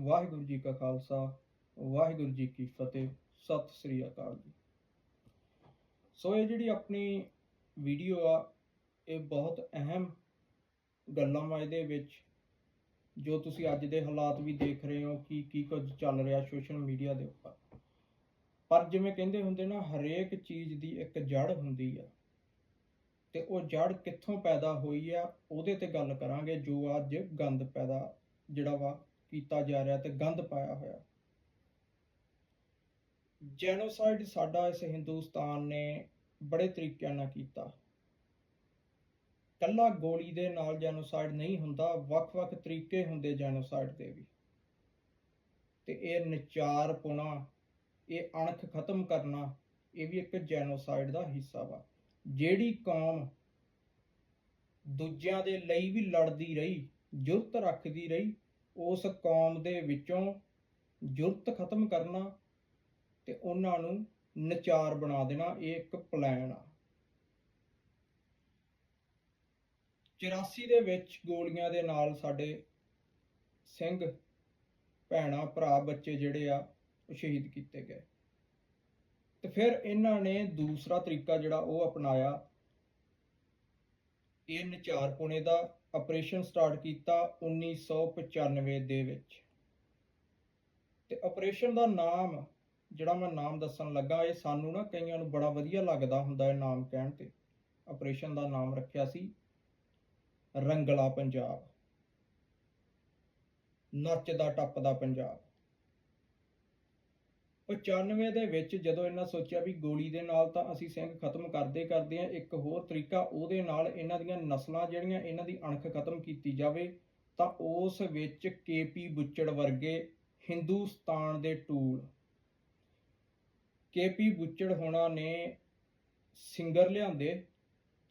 ਵਾਹਿਗੁਰੂ ਜੀ ਕਾ ਖਾਲਸਾ, ਵਾਹਿਗੁਰੂ ਜੀ ਕੀ ਫਤਿਹ, ਸਤਿ ਸ੍ਰੀ ਅਕਾਲ ਜੀ। ਸੋ ਇਹ ਜਿਹੜੀ ਆਪਣੀ ਵੀਡੀਓ ਆ, ਇਹ ਬਹੁਤ ਅਹਿਮ ਗੱਲਾਂ ਵਾ ਇਹਦੇ ਵਿੱਚ, ਜੋ ਤੁਸੀਂ ਅੱਜ ਦੇ ਹਾਲਾਤ ਵੀ ਦੇਖ ਰਹੇ ਹੋ, ਕਿ, ਕੀ ਕੁਝ ਚੱਲ ਰਿਹਾ ਸੋਸ਼ਲ ਮੀਡੀਆ ਦੇ ਉੱਪਰ। ਪਰ ਜਿਵੇਂ ਕਹਿੰਦੇ ਹੁੰਦੇ ਨਾ, ਹਰੇਕ ਚੀਜ਼ ਦੀ ਇੱਕ ਜੜ ਹੁੰਦੀ ਆ। ਤੇ ਉਹ ਜੜ ਕਿੱਥੋਂ ਪੈਦਾ ਹੋਈ ਆ, ਉਹਦੇ ਤੇ ਗੱਲ ਕਰਾਂਗੇ, ਜੋ ਅੱਜ ਗੰਦ ਪੈਦਾ ਜਿਹੜਾ ਵਾ ਕੀਤਾ ਜਾ ਰਿਹਾ ਤੇ ਗੰਦ ਪਾਇਆ ਹੋਇਆ। ਜੈਨੋਸਾਈਡ ਸਾਡਾ ਇਸ ਹਿੰਦੁਸਤਾਨ ਨੇ ਬੜੇ ਤਰੀਕਿਆਂ ਨਾਲ ਕੀਤਾ। ਕੱਲਾ ਗੋਲੀ ਦੇ ਨਾਲ ਜੈਨੋਸਾਈਡ ਨਹੀਂ ਹੁੰਦਾ, ਵੱਖ-ਵੱਖ ਤਰੀਕੇ ਹੁੰਦੇ ਜੈਨੋਸਾਈਡ ਦੇ ਵੀ। ਤੇ ਇਹ ਨਚਾਰ ਪੁਣਾ, ਇਹ ਅਣਖ ਖਤਮ ਕਰਨਾ, ਇਹ ਵੀ ਇੱਕ ਜੈਨੋਸਾਈਡ ਦਾ ਹਿੱਸਾ ਵਾ। ਜਿਹੜੀ ਕੌਮ ਦੂਜਿਆਂ ਦੇ ਲਈ ਵੀ ਲੜਦੀ ਰਹੀ, ਜੁਰਤ ਰੱਖਦੀ ਰਹੀ ਉਸ ਕੌਮ ਦੇ ਵਿੱਚੋਂ ਜੁਰਤ ਖਤਮ ਕਰਨਾ ਤੇ ਉਹਨਾਂ ਨੂੰ ਨਚਾਰ ਬਣਾ ਦੇਣਾ, ਇਹ ਇੱਕ ਪਲਾਨ ਆ। 84 ਦੇ ਵਿੱਚ ਗੋਲੀਆਂ ਦੇ ਨਾਲ ਸਾਡੇ ਸਿੰਘ, ਭੈਣਾ, ਭਰਾ, ਬੱਚੇ ਜਿਹੜੇ ਆ, ਉਹ ਸ਼ਹੀਦ ਕੀਤੇ ਗਏ। ਤੇ ਫਿਰ ਇਹਨਾਂ ਨੇ ਦੂਸਰਾ ਤਰੀਕਾ ਜਿਹੜਾ ਉਹ ਅਪਣਾਇਆ, ਇਹ ਨਚਾਰ ਨਚਾਰਪੁਣੇ ਦਾ ਆਪਰੇਸ਼ਨ ਸਟਾਰਟ ਕੀਤਾ 1995 ਦੇ ਵਿੱਚ। ਤੇ ਆਪਰੇਸ਼ਨ ਦਾ ਨਾਮ, ਜਿਹੜਾ ਮੈਂ ਨਾਮ ਦੱਸਣ ਲੱਗਾ, ਇਹ ਸਾਨੂੰ ਨਾ ਕਈਆਂ ਨੂੰ ਬੜਾ ਵਧੀਆ ਲੱਗਦਾ ਹੁੰਦਾ ਹੈ ਨਾਮ ਕਹਿਣ ਤੇ। ਆਪਰੇਸ਼ਨ ਦਾ ਨਾਮ ਰੱਖਿਆ ਸੀ, ਰੰਗਲਾ ਪੰਜਾਬ। ਨੱਚਦਾ ਟੱਪਦਾ ਪੰਜਾਬ। 95 ਦੇ ਵਿੱਚ ਜਦੋਂ ਇਹਨਾਂ ਸੋਚਿਆ ਵੀ ਗੋਲੀ ਦੇ ਨਾਲ ਤਾਂ ਅਸੀਂ ਸਿੰਘ ਖਤਮ ਕਰਦੇ ਕਰਦੇ ਆ ਇੱਕ ਹੋਰ ਤਰੀਕਾ ਉਹਦੇ ਨਾਲ ਇਹਨਾਂ ਦੀਆਂ ਨਸਲਾਂ ਜਿਹੜੀਆਂ ਇਹਨਾਂ ਦੀ ਅਣਖ ਖਤਮ ਕੀਤੀ ਜਾਵੇ, ਤਾਂ ਉਸ ਵਿੱਚ ਕੇਪੀ ਬੁੱਚੜ ਵਰਗੇ ਹਿੰਦੁਸਤਾਨ ਦੇ ਟੂਲ। ਕੇਪੀ ਬੁੱਚੜ ਹੋਣਾ ਨੇ ਸਿੰਗਰ ਲਿਆਂਦੇ,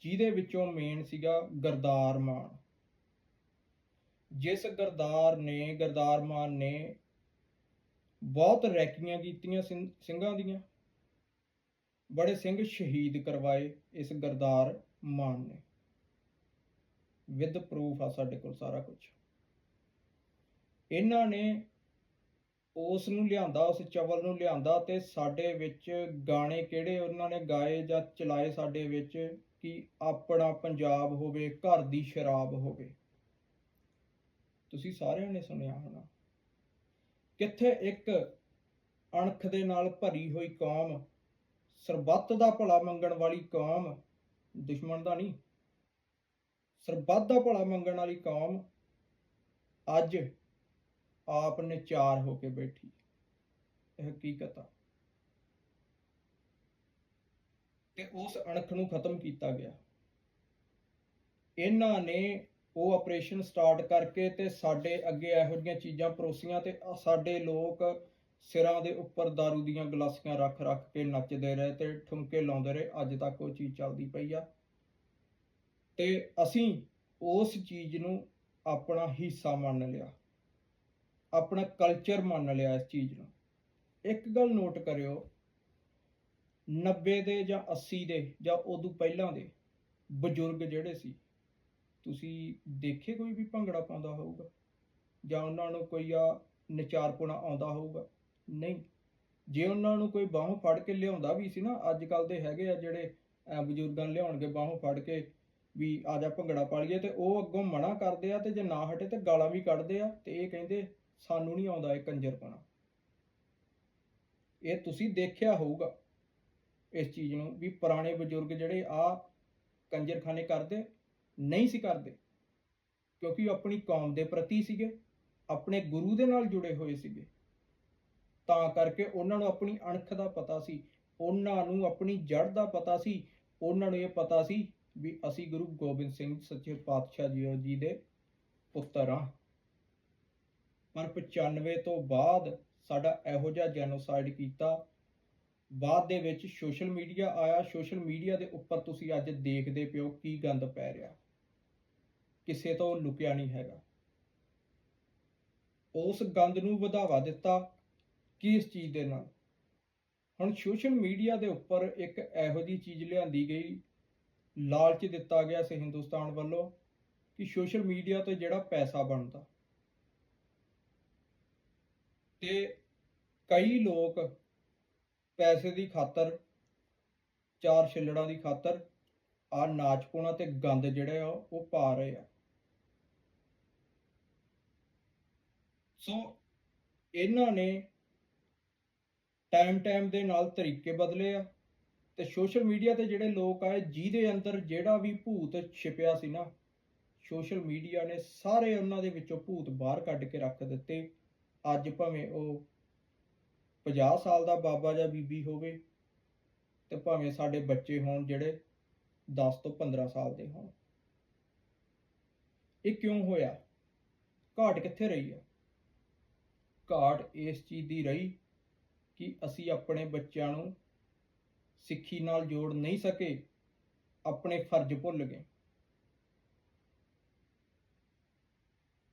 ਜਿਹਦੇ ਵਿੱਚੋਂ ਮੇਨ ਸੀਗਾ ਗਰਦਾਰ ਮਾਨ। ਜਿਸ ਗਰਦਾਰ ਨੇ, ਗਰਦਾਰ ਮਾਨ ਨੇ ਬਹੁਤ ਰੈਕੀਆਂ ਕੀਤੀਆਂ ਸਿੰਘਾਂ ਦੀਆਂ। ਬੜੇ ਸਿੰਘ ਸ਼ਹੀਦ ਕਰਵਾਏ ਇਸ ਗਰਦਾਰ ਮਾਨ ਨੇ। ਵਿਦ ਪ੍ਰੂਫ ਆ ਸਾਡੇ ਕੋਲ ਸਾਰਾ ਕੁਝ ਇਹਨਾਂ ਨੇ ਉਸ ਨੂੰ ਲਿਆਂਦਾ, ਉਸ ਚਵਲ ਨੂੰ ਲਿਆਂਦਾ ਤੇ ਸਾਡੇ ਵਿੱਚ ਗਾਣੇ ਕਿਹੜੇ ਉਹਨਾਂ ਨੇ ਗਾਏ ਜਾਂ ਚਲਾਏ ਸਾਡੇ ਵਿੱਚ ਕਿ ਆਪਣਾ ਪੰਜਾਬ ਹੋਵੇ, ਘਰ ਦੀ ਸ਼ਰਾਬ ਹੋਵੇ। ਤੁਸੀਂ ਸਾਰਿਆਂ ਨੇ ਸੁਣਿਆ ਹੋਣਾ। ਕਿੱਥੇ ਇੱਕ ਅਣਖ ਦੇ ਨਾਲ ਭਰੀ ਹੋਈ ਕੌਮ, ਸਰਬੱਤ ਦਾ ਭਲਾ ਮੰਗਣ ਵਾਲੀ ਕੌਮ, ਦੁਸ਼ਮਣ ਦਾ ਨਹੀਂ, ਸਰਬੱਤ ਦਾ ਭਲਾ ਮੰਗਣ ਵਾਲੀ ਕੌਮ ਅੱਜ ਆਪ ਨੇ ਚਾਰ ਹੋ ਕੇ ਬੈਠੀ ਇਹ ਹਕੀਕਤ ਆ। ਤੇ ਉਸ ਅਣਖ ਨੂੰ ਖਤਮ ਕੀਤਾ ਗਿਆ। ਇਹਨਾਂ ਨੇ ਉਹ ਆਪਰੇਸ਼ਨ ਸਟਾਰਟ ਕਰਕੇ ਤੇ ਸਾਡੇ ਅੱਗੇ ਇਹੋ ਜਿਹੀਆਂ ਚੀਜ਼ਾਂ ਪਰੋਸੀਆਂ ਤੇ ਸਾਡੇ ਲੋਕ ਸਿਰਾਂ ਦੇ ਉੱਪਰ दारू ਦੀਆਂ ਗਲਾਸੀਆਂ ਰੱਖ ਰੱਖ ਕੇ ਨੱਚਦੇ ਰਹੇ ਤੇ ਠੁਮਕੇ ਲਾਉਂਦੇ ਰਹੇ। ਅੱਜ ਤੱਕ ਉਹ ਚੀਜ਼ ਚੱਲਦੀ ਪਈ ਆ। ਤੇ ਅਸੀਂ ਉਸ ਚੀਜ਼ ਨੂੰ ਆਪਣਾ ਹਿੱਸਾ ਮੰਨ ਲਿਆ। ਆਪਣਾ ਕਲਚਰ ਮੰਨ ਲਿਆ ਇਸ ਚੀਜ਼ ਨੂੰ। ਇੱਕ ਗੱਲ ਨੋਟ ਕਰਿਓ 90 ਦੇ ਜਾਂ 80 ਦੇ ਜਾਂ ਉਦੋਂ ਪਹਿਲਾਂ ਦੇ ਬਜ਼ੁਰਗ ਜਿਹੜੇ ਸੀ ਤੁਸੀਂ ਦੇਖੇ ਕੋਈ ਵੀ ਭੰਗੜਾ ਪਾਉਂਦਾ ਹੋਊਗਾ? ਜਾਂ ਉਹਨਾਂ ਨੂੰ ਕੋਈ ਆ ਨਚਾਰਪੁਣਾ ਆਉਂਦਾ ਹੋਊਗਾ? ਨਹੀਂ। ਜੇ ਉਹਨਾਂ ਨੂੰ ਕੋਈ ਬਾਹੋਂ ਫੜ ਕੇ ਲਿਆਉਂਦਾ ਵੀ ਸੀ ਨਾ ਅੱਜ ਕੱਲ ਦੇ ਹੈਗੇ ਆ ਜਿਹੜੇ ਬਜ਼ੁਰਗਾਂ ਨੂੰ ਲਿਆਉਣਗੇ ਬਾਹੋਂ ਫੜ ਕੇ ਵੀ ਆ ਜਾ ਭੰਗੜਾ ਪਾ ਲਈਏ, ਤੇ ਉਹ ਅੱਗੋਂ ਮਨਾ ਕਰਦੇ ਆ ਤੇ ਜੇ ਨਾ ਹਟੇ ਤੇ ਗਾਲਾਂ ਵੀ ਕੱਢਦੇ ਆ ਤੇ ਇਹ ਕਹਿੰਦੇ, ਸਾਨੂੰ ਨਹੀਂ ਆਉਂਦਾ ਇਹ ਕੰਜਰਪਣਾ। ਇਹ ਤੁਸੀਂ ਦੇਖਿਆ ਹੋਊਗਾ ਇਸ ਚੀਜ਼ ਨੂੰ ਵੀ ਪੁਰਾਣੇ ਬਜ਼ੁਰਗ ਜਿਹੜੇ ਆ ਕੰਜਰਖਾਨੇ ਕਰਦੇ ਨਹੀਂ ਸੀ ਕਰਦੇ, ਕਿਉਂਕਿ ਉਹ ਆਪਣੀ ਕੌਮ ਦੇ ਪ੍ਰਤੀ ਸੀਗੇ, ਆਪਣੇ ਗੁਰੂ ਦੇ ਨਾਲ ਜੁੜੇ ਹੋਏ ਸੀਗੇ। ਤਾਂ ਕਰਕੇ ਉਹਨਾਂ ਨੂੰ ਆਪਣੀ ਅਣਖ ਦਾ ਪਤਾ ਸੀ, ਉਹਨਾਂ ਨੂੰ ਆਪਣੀ ਜੜ ਦਾ ਪਤਾ ਸੀ, ਉਹਨਾਂ ਨੂੰ ਇਹ ਪਤਾ ਸੀ ਵੀ ਅਸੀਂ ਗੁਰੂ ਗੋਬਿੰਦ ਸਿੰਘ ਸੱਚੇ ਪਾਤਸ਼ਾਹ ਜੀ ਜੀ ਦੇ ਪੁੱਤਰ ਆ ਪਰ 95 ਤੋਂ ਬਾਅਦ ਸਾਡਾ ਇਹੋ ਜਿਹਾ ਜੈਨੋਸਾਈਡ ਕੀਤਾ। ਬਾਅਦ ਦੇ ਵਿੱਚ ਸੋਸ਼ਲ ਮੀਡੀਆ ਆਇਆ ਸੋਸ਼ਲ ਮੀਡੀਆ ਦੇ ਉੱਪਰ ਤੁਸੀਂ ਅੱਜ ਦੇਖਦੇ ਪਿਓ ਕੀ ਗੰਦ ਪੈ ਰਿਹਾ। ਕਿਸੇ ਤੋਂ ਲੁਕਿਆ ਨਹੀਂ ਹੈਗਾ। ਉਸ ਗੰਦ ਨੂੰ ਵਧਾਵਾ ਦਿੱਤਾ ਕਿਸ ਚੀਜ਼ ਦੇ ਨਾਲ? ਹੁਣ ਸੋਸ਼ਲ ਮੀਡੀਆ ਦੇ ਉੱਪਰ ਇੱਕ ਇਹੋ ਜਿਹੀ ਚੀਜ਼ ਲਿਆਂਦੀ ਗਈ, ਲਾਲਚ ਦਿੱਤਾ ਗਿਆ ਸੀ ਹਿੰਦੁਸਤਾਨ ਵੱਲੋਂ ਕਿ ਸੋਸ਼ਲ ਮੀਡੀਆ ਤੇ ਜਿਹੜਾ ਪੈਸਾ ਬਣਦਾ। ਤੇ ਕਈ ਲੋਕ ਪੈਸੇ ਦੀ ਖਾਤਰ, ਚਾਰ ਛਿੱਲੜਾਂ ਦੀ ਖਾਤਰ ਆ ਨਾਚਪੁਣਾ ਤੇ ਗੰਦ ਜਿਹੜਾ ਆ ਉਹ ਪਾ ਰਹੇ ਆ। ਸੋ ਇਹਨਾਂ ਨੇ ਟਾਈਮ ਟਾਈਮ ਦੇ ਨਾਲ ਤਰੀਕੇ ਬਦਲੇ ਆ ਤੇ ਸੋਸ਼ਲ ਮੀਡੀਆ ਤੇ ਜਿਹੜੇ ਲੋਕ ਆਏ, ਜਿਹਦੇ ਅੰਦਰ ਜਿਹੜਾ ਵੀ ਭੂਤ ਛਿਪਿਆ ਸੀ ਨਾ ਸੋਸ਼ਲ ਮੀਡੀਆ ਨੇ ਸਾਰੇ ਉਹਨਾਂ ਦੇ ਵਿੱਚੋਂ ਭੂਤ ਬਾਹਰ ਕੱਢ ਕੇ ਰੱਖ ਦਿੱਤੇ। ਅੱਜ ਭਾਵੇਂ ਉਹ 50 ਸਾਲ ਦਾ ਬਾਬਾ ਜਾਂ ਬੀਬੀ ਹੋਵੇ ਤੇ ਭਾਵੇਂ ਸਾਡੇ ਬੱਚੇ ਹੋਣ ਜਿਹੜੇ 10 ਤੋਂ 15 ਸਾਲ ਦੇ ਹੋਣ। ਇਹ ਕਿਉਂ ਹੋਇਆ? ਘਾਟ ਕਿੱਥੇ ਰਹੀ ਹੈ ਘਾਟ ਇਸ ਚੀਜ਼ ਦੀ ਰਹੀ ਕਿ ਅਸੀਂ ਆਪਣੇ ਬੱਚਿਆਂ ਨੂੰ ਸਿੱਖੀ ਨਾਲ ਜੋੜ ਨਹੀਂ ਸਕੇ, ਆਪਣੇ ਫਰਜ਼ ਭੁੱਲ ਗਏ।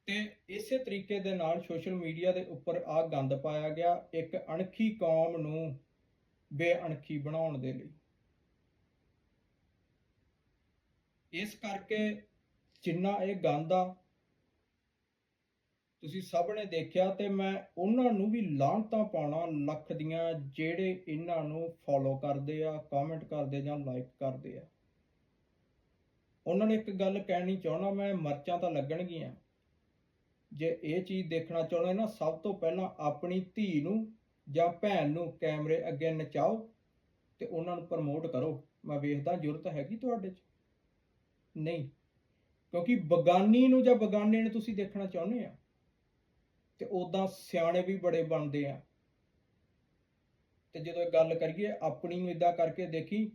ਤੇ ਇਸੇ ਤਰੀਕੇ ਦੇ ਨਾਲ ਸੋਸ਼ਲ ਮੀਡੀਆ ਦੇ ਉੱਪਰ ਆ ਗੰਦ ਪਾਇਆ ਗਿਆ, ਇੱਕ ਅਣਖੀ ਕੌਮ ਨੂੰ ਬੇਅਣਖੀ ਬਣਾਉਣ ਦੇ ਲਈ। ਇਸ ਕਰਕੇ ਜਿੰਨਾ ਇਹ ਗੰਦ ਆ ਤੁਸੀਂ ਸਭ ਨੇ ਦੇਖਿਆ ਤੇ ਮੈਂ ਉਹਨਾਂ ਨੂੰ ਵੀ ਲਾਹਣਤਾਂ ਪਾਉਣਾ, ਲੱਖ ਦੀਆਂ ਜਿਹੜੇ ਇਹਨਾਂ ਨੂੰ ਫੋਲੋ ਕਰਦੇ ਆ ਕਮੈਂਟ ਕਰਦੇ ਜਾਂ ਲਾਈਕ ਕਰਦੇ ਆ। ਉਹਨਾਂ ਨੇ ਇੱਕ ਗੱਲ ਕਹਿਣੀ ਚਾਹਣਾ ਮੈਂ ਮਰਚਾਂ ਤਾਂ ਲੱਗਣਗੀਆਂ। ਜੇ ਇਹ ਚੀਜ਼ ਦੇਖਣਾ ਚਾਹੁੰਦੇ ਨਾ, ਸਭ ਤੋਂ ਪਹਿਲਾਂ ਆਪਣੀ ਧੀ ਨੂੰ ਜਾਂ ਭੈਣ ਨੂੰ ਕੈਮਰੇ ਅੱਗੇ ਨਚਾਓ ਤੇ ਉਹਨਾਂ ਨੂੰ ਪ੍ਰਮੋਟ ਕਰੋ। ਮੈਂ ਵੇਖਦਾ, ਜ਼ਰੂਰਤ ਹੈਗੀ ਤੁਹਾਡੇ 'ਚ? ਨਹੀਂ। ਕਿਉਂਕਿ ਬਗਾਨੀ ਨੂੰ ਜਾਂ ਬਗਾਨੇ ਨੂੰ ਤੁਸੀਂ ਦੇਖਣਾ ਚਾਹੁੰਦੇ ਆ। ਤੇ ਉਦਾਂ ਸਿਆਣੇ ਵੀ ਬੜੇ ਬਣਦੇ ਆ। ਤੇ ਜਦੋਂ ਇਹ ਗੱਲ ਕਰੀਏ, ਆਪਣੀ ਨੂੰ ਇਦਾਂ ਕਰਕੇ ਦੇਖੀ,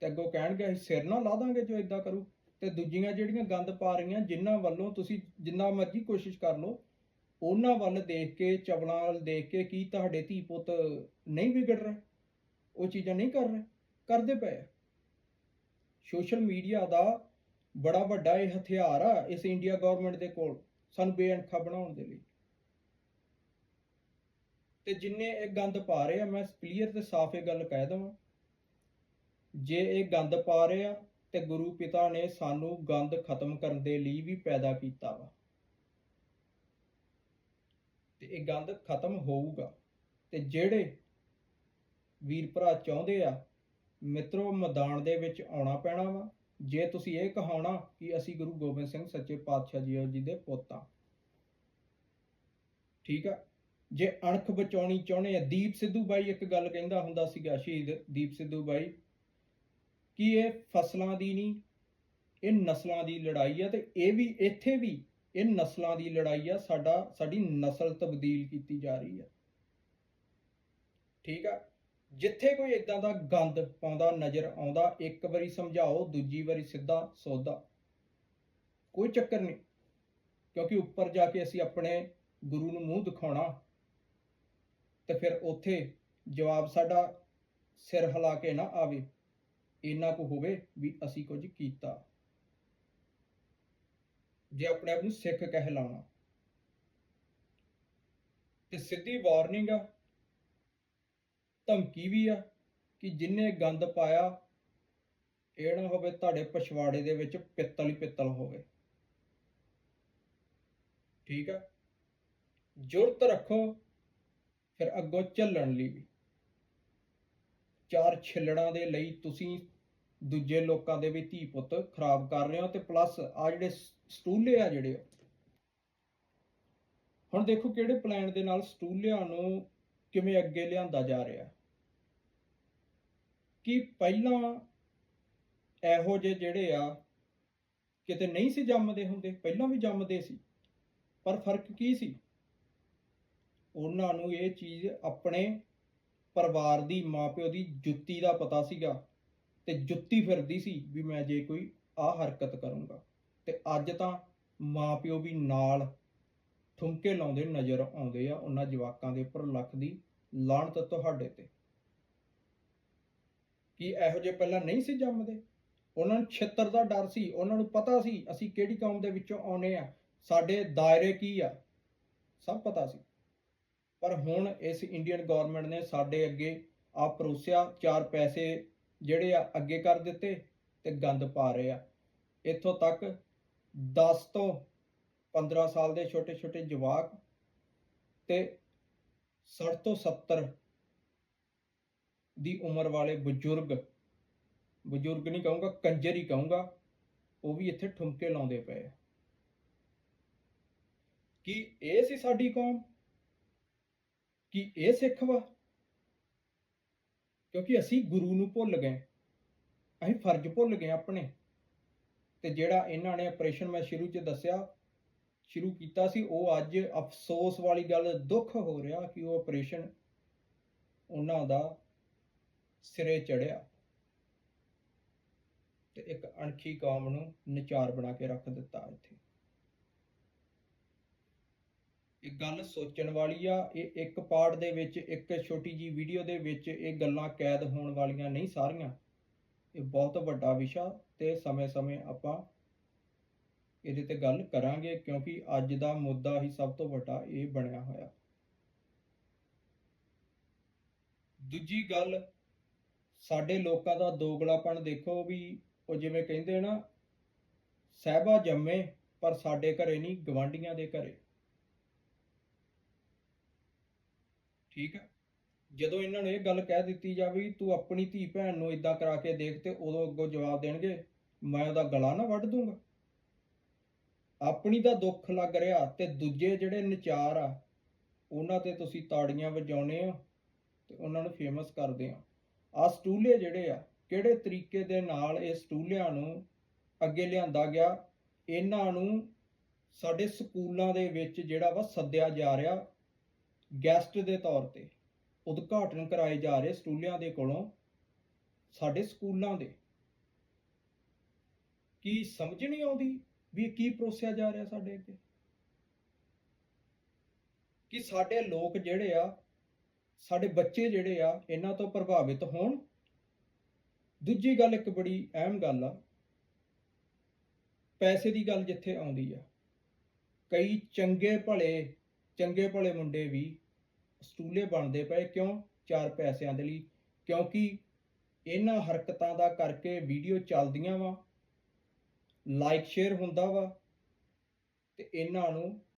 ਤੇ ਅੱਗੋਂ ਕਹਿਣਗੇ, ਅਸੀਂ ਸਿਰ ਨਾ ਲਾ ਦਾਂਗੇ ਜੋ ਇਦਾਂ ਕਰੂ। ਤੇ ਦੂਜੀਆਂ ਜਿਹੜੀਆਂ ਗੰਦ ਪਾ ਰਹੀਆਂ, ਜਿਨ੍ਹਾਂ ਵੱਲੋਂ ਤੁਸੀਂ ਜਿੰਨਾ ਮਰਜ਼ੀ ਕੋਸ਼ਿਸ਼ ਕਰ ਲਓ, ਉਹਨਾਂ ਵੱਲ ਦੇਖ ਕੇ, ਚਵਲਾਂ ਵੱਲ ਦੇਖ ਕੇ ਕੀ ਤੁਹਾਡੇ ਧੀ ਪੁੱਤ ਨਹੀਂ ਵਿਗੜ ਰਹੇ, ਉਹ ਚੀਜ਼ਾਂ ਨਹੀਂ ਕਰ ਰਹੇ, ਕਰਦੇ ਪਏ ਸੋਸ਼ਲ ਮੀਡੀਆ ਦਾ ਬੜਾ ਵੱਡਾ ਇਹ ਹਥਿਆਰ ਆ ਇਸ ਇੰਡੀਆ ਗਵਰਨਮੈਂਟ ਦੇ ਕੋਲ, ਸਾਨੂੰ ਬੇਅਣਖਾ ਬਣਾਉਣ ਦੇ ਲਈ। ਤੇ ਜਿੰਨੇ ਇਹ ਗੰਦ ਪਾ ਰਹੇ ਆ, ਮੈਂ ਕਲੀਅਰ ਤੇ ਸਾਫ਼ ਇਹ ਗੱਲ ਕਹਿ ਦਵਾਂ। ਜੇ ਇਹ ਗੰਦ ਪਾ ਰਹੇ ਆ, ਤੇ ਗੁਰੂ ਪਿਤਾ ਨੇ ਸਾਨੂੰ ਗੰਦ ਖਤਮ ਕਰਨ ਦੇ ਲਈ ਵੀ ਪੈਦਾ ਕੀਤਾ ਵਾ। ਤੇ ਇਹ ਗੰਦ ਖਤਮ ਹੋਊਗਾ। ਤੇ ਜਿਹੜੇ ਵੀਰ ਭਰਾ ਚਾਹੁੰਦੇ ਆ, ਮਿੱਤਰੋ, ਮੈਦਾਨ ਦੇ ਵਿੱਚ ਆਉਣਾ ਪੈਣਾ ਵਾ। ਜੇ ਤੁਸੀਂ ਇਹ ਕਹਾਉਣਾ ਕਿ ਅਸੀਂ ਗੁਰੂ ਗੋਬਿੰਦ ਸਿੰਘ ਸੱਚੇ ਪਾਤਸ਼ਾਹ ਜੀ ਜੀ ਦੇ ਪੁੱਤ ਆ। ਠੀਕ ਆ? ਜੇ ਅਣਖ ਬਚਾਉਣੀ ਚਾਹੁੰਦੇ ਆ, ਦੀਪ ਸਿੱਧੂ ਬਾਈ ਇੱਕ ਗੱਲ ਕਹਿੰਦਾ ਹੁੰਦਾ ਸੀਗਾ, ਸ਼ਹੀਦ ਦੀਪ ਸਿੱਧੂ ਬਾਈ, ਕਿ ਇਹ ਫਸਲਾਂ ਦੀ ਨਹੀਂ, ਇਹ ਨਸਲਾਂ ਦੀ ਲੜਾਈ ਆ ਤੇ ਇਹ ਵੀ, ਇੱਥੇ ਵੀ ਇਹ ਨਸਲਾਂ ਦੀ ਲੜਾਈ ਆ, ਸਾਡਾ, ਸਾਡੀ ਨਸਲ ਤਬਦੀਲ ਕੀਤੀ ਜਾ ਰਹੀ ਆ। ਠੀਕ ਆ? ਜਿੱਥੇ ਕੋਈ ਇਦਾਂ ਦਾ ਗੰਦ ਪਾਉਂਦਾ, ਨਜ਼ਰ ਆਉਂਦਾ, ਇੱਕ ਵਾਰੀ ਸਮਝਾਓ, ਦੂਜੀ ਵਾਰੀ ਸਿੱਧਾ ਸੌਦਾ। ਕੋਈ ਚੱਕਰ ਨਹੀਂ, ਕਿਉਂਕਿ ਉੱਪਰ ਜਾ ਕੇ ਅਸੀਂ ਆਪਣੇ ਗੁਰੂ ਨੂੰ ਮੂੰਹ ਦਿਖਾਉਣਾ ਤੇ ਫਿਰ ਉੱਥੇ ਜਵਾਬ ਸਾਡਾ ਸਿਰ ਹਿਲਾ ਕੇ ਨਾ ਆਵੇ। ਇੰਨਾ ਕੁ ਹੋਵੇ ਵੀ ਅਸੀਂ ਕੁਝ ਕੀਤਾ। ਜੇ ਆਪਣੇ ਆਪ ਨੂੰ ਸਿੱਖ ਕਹਿਲਾਉਣਾ। ਤੇ ਸਿੱਧੀ ਵਾਰਨਿੰਗ ਆ, ਧਮਕੀ ਵੀ ਆ ਕਿ ਜਿੰਨੇ ਗੰਦ ਪਾਇਆ, ਇਹ ਨਾ ਹੋਵੇ ਤੁਹਾਡੇ ਪਛਵਾੜੇ ਦੇ ਵਿੱਚ ਪਿੱਤਲ ਹੀ ਪਿੱਤਲ ਹੋਵੇ। ਠੀਕ ਆ? ਜੁਰਤ ਰੱਖੋ। ਫਿਰ ਅੱਗੋਂ ਚੱਲਣ ਲਈ ਵੀ। ਚਾਰ ਛਿੱਲੜਾਂ ਦੇ ਲਈ ਤੁਸੀਂ ਦੂਜੇ ਲੋਕਾਂ ਦੇ ਵੀ ਧੀ ਪੁੱਤ ਖਰਾਬ ਕਰ ਰਹੇ ਹੋ ਤੇ ਪਲੱਸ ਆ ਜਿਹੜੇ ਸਟੂਲੇ ਆ ਜਿਹੜੇ ਹੁਣ ਦੇਖੋ ਕਿਹੜੇ ਪਲਾਨ ਦੇ ਨਾਲ ਸਟੂਲਿਆਂ ਨੂੰ ਕਿਵੇਂ ਅੱਗੇ ਲਿਆਂਦਾ ਜਾ ਰਿਹਾ। ਕਿ ਪਹਿਲਾਂ ਇਹੋ ਜਿਹੇ ਜਿਹੜੇ ਆ, ਕਿਤੇ ਨਹੀਂ ਸੀ ਜੰਮਦੇ ਹੁੰਦੇ, ਪਹਿਲਾਂ ਵੀ ਜੰਮਦੇ ਸੀ, ਪਰ ਫ਼ਰਕ ਕੀ ਸੀ? ਉਹਨਾਂ ਨੂੰ ਇਹ ਚੀਜ਼ ਆਪਣੇ ਪਰਿਵਾਰ ਦੀ, ਮਾਪਿਓ ਦੀ ਜੁੱਤੀ ਦਾ ਪਤਾ ਸੀਗਾ ਤੇ ਜੁੱਤੀ ਫਿਰਦੀ ਸੀ ਵੀ ਮੈਂ ਜੇ ਕੋਈ ਆ ਹਰਕਤ ਕਰੂੰਗਾ। ਤੇ ਅੱਜ ਤਾਂ ਮਾਪਿਓ ਵੀ ਨਾਲ ਠੁਮਕੇ ਲਾਉਂਦੇ ਨਜ਼ਰ ਆਉਂਦੇ ਆ ਉਹਨਾਂ ਜਵਾਕਾਂ ਦੇ ਉੱਪਰ ਲੱਖ ਦੀ ਲਾਹਣਤ ਤੁਹਾਡੇ ਤੇ। ਕੀ ਇਹੋ ਜਿਹੇ ਪਹਿਲਾਂ ਨਹੀਂ ਸੀ ਜੰਮਦੇ? ਉਹਨਾਂ ਨੂੰ ਛਿੱਤਰ ਦਾ ਡਰ ਸੀ, ਉਹਨਾਂ ਨੂੰ ਪਤਾ ਸੀ ਅਸੀਂ ਕਿਹੜੀ ਕੌਮ ਦੇ ਵਿੱਚੋਂ ਆਉਨੇ ਆ, ਸਾਡੇ ਦਾਇਰੇ ਕੀ ਆ? ਸਭ ਪਤਾ ਸੀ। ਪਰ ਹੁਣ ਇਸ ਇੰਡੀਅਨ ਗਵਰਨਮੈਂਟ ਨੇ ਸਾਡੇ ਅੱਗੇ ਆ ਪਰੋਸਿਆ, ਚਾਰ ਪੈਸੇ ਜਿਹੜੇ ਆ ਅੱਗੇ ਕਰ ਦਿੱਤੇ ਤੇ ਗੰਦ ਪਾ ਰਹੇ ਆ। ਇੱਥੋਂ ਤੱਕ 10 ਤੋਂ 15 ਸਾਲ ਦੇ ਛੋਟੇ ਛੋਟੇ ਜਵਾਕ ਤੇ 60 ਤੋਂ 70 ਦੀ ਉਮਰ ਵਾਲੇ ਬਜ਼ੁਰਗ ਬਜ਼ੁਰਗ ਨਹੀਂ ਕਹੂੰਗਾ, ਕੰਜਰ ਹੀ ਕਹੂੰਗਾ, ਉਹ ਵੀ ਇੱਥੇ ਠੁਮਕੇ ਲਾਉਂਦੇ ਪਏ ਕੀ ਇਹ ਸੀ ਸਾਡੀ ਕੌਮ? ਕੀ ਇਹ ਸਿੱਖ ਵਾ? ਕਿਉਂਕਿ ਅਸੀਂ ਗੁਰੂ ਨੂੰ ਭੁੱਲ ਗਏ ਅਸੀਂ ਫਰਜ਼ ਭੁੱਲ ਗਏ ਆਪਣੇ। ਤੇ ਜਿਹੜਾ ਇਹਨਾਂ ਨੇ ਆਪਰੇਸ਼ਨ ਮੈਂ ਸ਼ੁਰੂ 'ਚ ਦੱਸਿਆ, ਸ਼ੁਰੂ ਕੀਤਾ ਸੀ, ਉਹ ਅੱਜ ਅਫਸੋਸ ਵਾਲੀ ਗੱਲ, ਦੁੱਖ ਹੋ ਰਿਹਾ ਕਿ ਉਹ ਆਪਰੇਸ਼ਨ ਉਹਨਾਂ ਦਾ ਸਿਰੇ ਚੜਿਆ ਤੇ ਇੱਕ ਅਣਖੀ ਕੌਮ ਨੂੰ ਨਚਾਰ ਬਣਾ ਕੇ ਰੱਖ ਦਿੱਤਾ ਇੱਥੇ। ਇਹ ਗੱਲ ਸੋਚਣ ਵਾਲੀ ਆ, ਇਹ ਇੱਕ ਪਾਰਟ ਦੇ ਵਿੱਚ, ਇੱਕ ਛੋਟੀ ਜੀ ਵੀਡੀਓ ਦੇ ਵਿੱਚ ਇਹ ਗੱਲਾਂ ਕੈਦ ਹੋਣ ਵਾਲੀਆਂ ਨਹੀਂ ਸਾਰੀਆਂ। ਇਹ ਬਹੁਤ ਵੱਡਾ ਵਿਸ਼ਾ ਤੇ ਸਮੇਂ-ਸਮੇਂ ਆਪਾਂ ਇਹਦੇ ਤੇ ਗੱਲ ਕਰਾਂਗੇ ਕਿਉਂਕਿ ਅੱਜ ਦਾ ਮੁੱਦਾ ਹੀ ਸਭ ਤੋਂ ਵੱਡਾ ਇਹ ਬਣਿਆ ਹੋਇਆ। ਦੂਜੀ ਗੱਲ, ਸਾਡੇ ਲੋਕਾਂ ਦਾ ਦੋਗਲਾਪਣ ਦੇਖੋ ਵੀ ਉਹ ਜਿਵੇਂ ਕਹਿੰਦੇ ਨਾ, ਸਹਿਬਾ ਜੰਮੇ ਪਰ ਸਾਡੇ ਘਰੇ ਨਹੀਂ, ਗਵਾਂਢੀਆਂ ਦੇ ਘਰੇ। ਠੀਕ ਹੈ? ਜਦੋਂ ਇਹਨਾਂ ਨੂੰ ਇਹ ਗੱਲ ਕਹਿ ਦਿੱਤੀ ਜਾਵੇ ਵੀ ਤੂੰ ਆਪਣੀ ਧੀ ਭੈਣ ਨੂੰ ਇਦਾਂ ਕਰਾ ਕੇ ਦੇਖ ਤੇ ਉਦੋਂ ਅੱਗੋਂ ਜਵਾਬ ਦੇਣਗੇ, ਮੈਂ ਉਹਦਾ ਗਲਾ ਨਾ ਵੱਢ ਦੂੰਗਾ। ਆਪਣੀ ਦਾ ਦੁੱਖ ਲੱਗ ਰਿਹਾ ਤੇ ਦੂਜੇ ਜਿਹੜੇ ਨਚਾਰ ਆ, ਉਹਨਾਂ ਤੇ ਤੁਸੀਂ ਤਾੜੀਆਂ ਵਜਾਉਨੇ ਹੋ ਤੇ ਉਹਨਾਂ ਨੂੰ ਫੇਮਸ ਕਰਦੇ ਆ ਆ ਸਟੂਲੇ ਜਿਹੜੇ ਆ, ਕਿਹੜੇ ਤਰੀਕੇ ਦੇ ਨਾਲ ਇਹ ਸਟੂਲਿਆਂ ਨੂੰ ਅੱਗੇ ਲਿਆਂਦਾ ਗਿਆ? ਇਹਨਾਂ ਨੂੰ ਸਾਡੇ ਸਕੂਲਾਂ ਦੇ ਵਿੱਚ ਜਿਹੜਾ ਵਾ ਸੱਦਿਆ ਜਾ ਰਿਹਾ ਗੈਸਟ ਦੇ ਤੌਰ ਤੇ ਉਦਘਾਟਨ ਕਰਾਏ ਜਾ ਰਹੇ ਸਟੂਲਿਆਂ ਦੇ ਕੋਲੋਂ, ਸਾਡੇ ਸਕੂਲਾਂ ਦੇ। ਕੀ ਸਮਝ ਨਹੀਂ ਆਉਂਦੀ ਵੀ ਕੀ ਪਰੋਸਿਆ ਜਾ ਰਿਹਾ ਸਾਡੇ ਅੱਗੇ? ਕਿ ਸਾਡੇ ਲੋਕ ਜਿਹੜੇ ਆ, ਸਾਡੇ ਬੱਚੇ ਜਿਹੜੇ ਆ, ਇਹਨਾਂ ਤੋਂ ਪ੍ਰਭਾਵਿਤ ਹੋਣ? ਦੂਜੀ ਗੱਲ ਇੱਕ ਬੜੀ ਅਹਿਮ ਗੱਲ ਆ, ਪੈਸੇ ਦੀ ਗੱਲ ਜਿੱਥੇ ਆਉਂਦੀ ਆ। ਕਈ ਚੰਗੇ ਭਲੇ ਚੰਗੇ ਭਲੇ ਮੁੰਡੇ ਵੀ ਸਟੂਲੇ ਬਣਦੇ ਪਏ ਕਿਉਂ? ਚਾਰ ਪੈਸਿਆਂ ਦੇ ਲਈ। ਕਿਉਂਕਿ ਇਹਨਾਂ ਹਰਕਤਾਂ ਦਾ ਕਰਕੇ ਵੀਡੀਓ ਚੱਲਦੀਆਂ ਵਾ ਲਾਈਕ ਸ਼ੇਅਰ ਹੁੰਦਾ ਵਾ ਤੇ ਇਹਨਾਂ ਨੂੰ